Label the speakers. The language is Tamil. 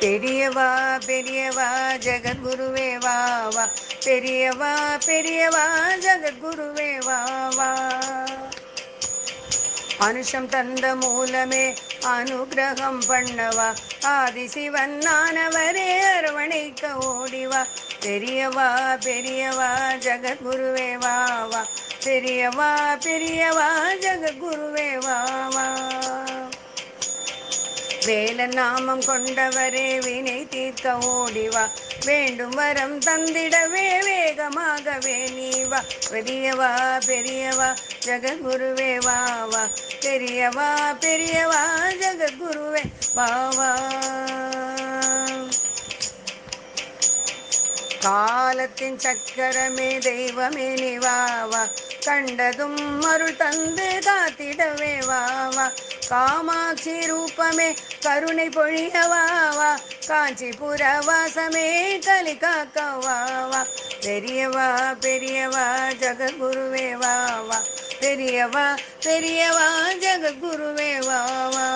Speaker 1: பெரியவா பெரியவா ஜெகத்குருவே வா வா. பெரியவா பெரியவா ஜெகத்குருவே வா வா. அனுஷம் தந்த மூலமே அனுகிரகம் பண்ணவா. ஆதிசிவன் நானவரே அரவணைக்க ஓடிவா. பெரியவா பெரியவா ஜெகத்குருவே வா வா. பெரியவா பெரியவா ஜெகத்குருவே வா. வேலன் நாமம் கொண்டவரே வினை தீர்க்க ஓடிவா வேண்டும் வரம் தந்திடவே வேகமாகவே நீவா பெரியவா பெரியவா ஜெகத்குருவே வாவா பெரியவா பெரியவா ஜெகத்குருவே வாவா காலத்தின் சக்கரமே தெய்வமே நீ வா கண்டதும் அருள் தந்து காத்திடவே வாவா காமாட்சி ரூபமே கருணை பொழிய வா காஞ்சிபுர வாசமே கலி காக்க வா பெரியவா பெரியவா ஜெகத்குருவே வாவா பெரியவா பெரியவா ஜெகத்குருவே வாவா